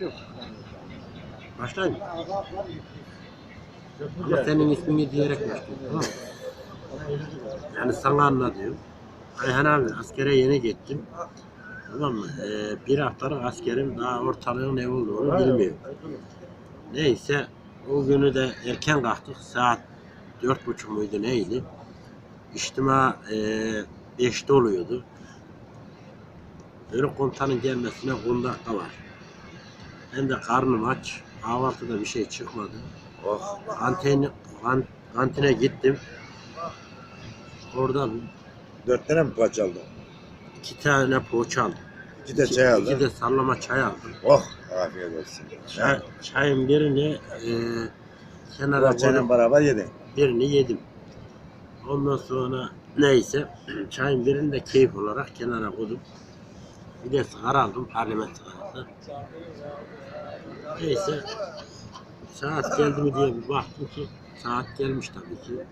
Yok. Başlayayım. Ama senin ismini diyerek. Tamam mı? Yani sana anlatıyorum. Ayhan abi askere yeni gittim. Tamam mı? Ee, bir haftalık askerim daha ortalığın ne olduğunu bilmiyor. Neyse o günü de erken kalktık. Saat dört buçuk muydu neydi? İçtima e, beşte oluyordu. Böyle komutanın gelmesine 10 dakika var. Ben de karnım aç. Kahvaltıda bir şey çıkmadı. Oh. Kantine, kan- kantine gittim. Orada Dört tane mi poğaça aldın? iki tane poğaça aldım. İki de çay aldın. İki de sallama çay aldım. Oh. Afiyet olsun. Çay, çayın birini e, kenara Poğaçayla koydum. beraber yedin. Birini yedim. Ondan sonra neyse çayın birini de keyif olarak kenara koydum. Bir de sigara aldım parlament sigarası. Neyse saat geldi mi diye bir baktım ki saat gelmiş tabii ki.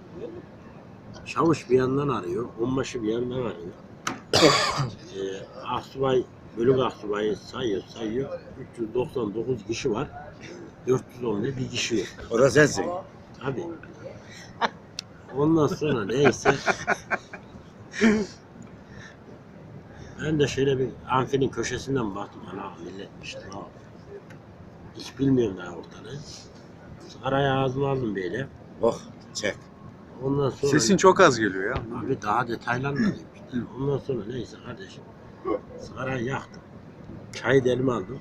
Çavuş bir yandan arıyor, onbaşı bir yandan arıyor. ee, Asubay, bölük asubayı sayıyor, sayıyor. 399 kişi var. 410 bir kişi yok. O da sensin. Tabii. Ondan sonra neyse. ben de şöyle bir amfinin köşesinden baktım. Ana milletmiş. Ha. Hiç bilmiyorum daha ortalığı. Sigarayı ağzıma aldım böyle. Oh. Çek. Ondan sonra... Sesin çok az geliyor ya. Abi daha detaylanmadım işte. Ondan sonra neyse kardeşim. Sigarayı yaktım. Çayı da elime aldım.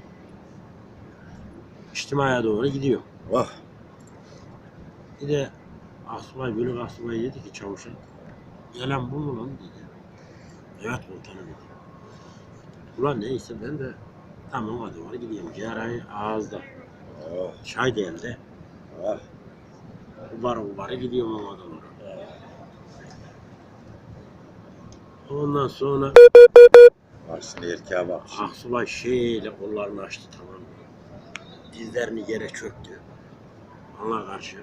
İçtimaya doğru gidiyor. Oh. Bir de asubay bölük asubay dedi ki çavuşa. Gelen bu mu lan dedi. Evet komutanım dedi. Ulan neyse ben de tamam hadi var gidiyorum. Ciğerayı ağızda. Oh. Çay da elde. Oh. Ubar ubarı gidiyorum ona doğru. Ondan sonra Aslında erkeğe bak. Aksubay şeyle kollarını açtı tamam mı? Dizlerini yere çöktü. Ona karşı.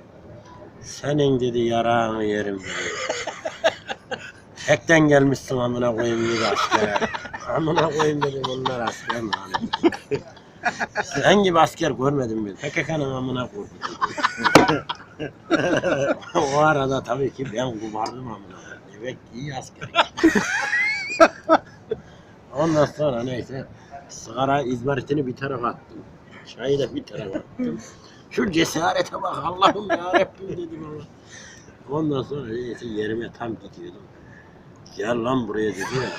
Senin dedi yarağını yerim dedi. Tekten gelmişsin amına koyayım dedi asker. Amına koyayım dedim onlar asker mi? Sen gibi asker görmedim ben. PKK'nın amına koydum. o arada tabii ki ben kumardım amına. ki iyi asker. Ondan sonra neyse sigara izmaritini bir tarafa attım. Çayı da bir tarafa attım. Şu cesarete bak Allah'ım ya Rabbim dedim ama. Ondan sonra neyse yerime tam gidiyordum. Gel lan buraya dedi ya.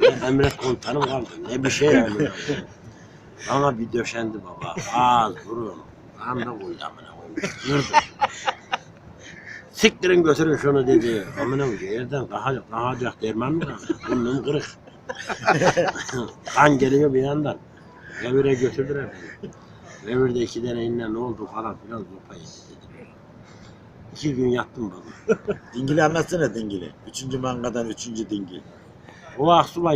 Ne emret komutanım kaldı. Ne bir şey yani. Bana bir döşendi baba. Ağız burun. Kan da koydu amına koyayım. Yırdım. Siktirin götürün şunu dedi. Amına koyayım yerden kahacak, kahacak derman mı kaldı? Burnum kırık. kan geliyor bir yandan. Revire götürdüler beni. Revirde iki tane inle ne oldu falan filan zopa dedi. İki gün yattım baba. Anlatsana dingili. Üçüncü mangadan üçüncü dingil. O aksubay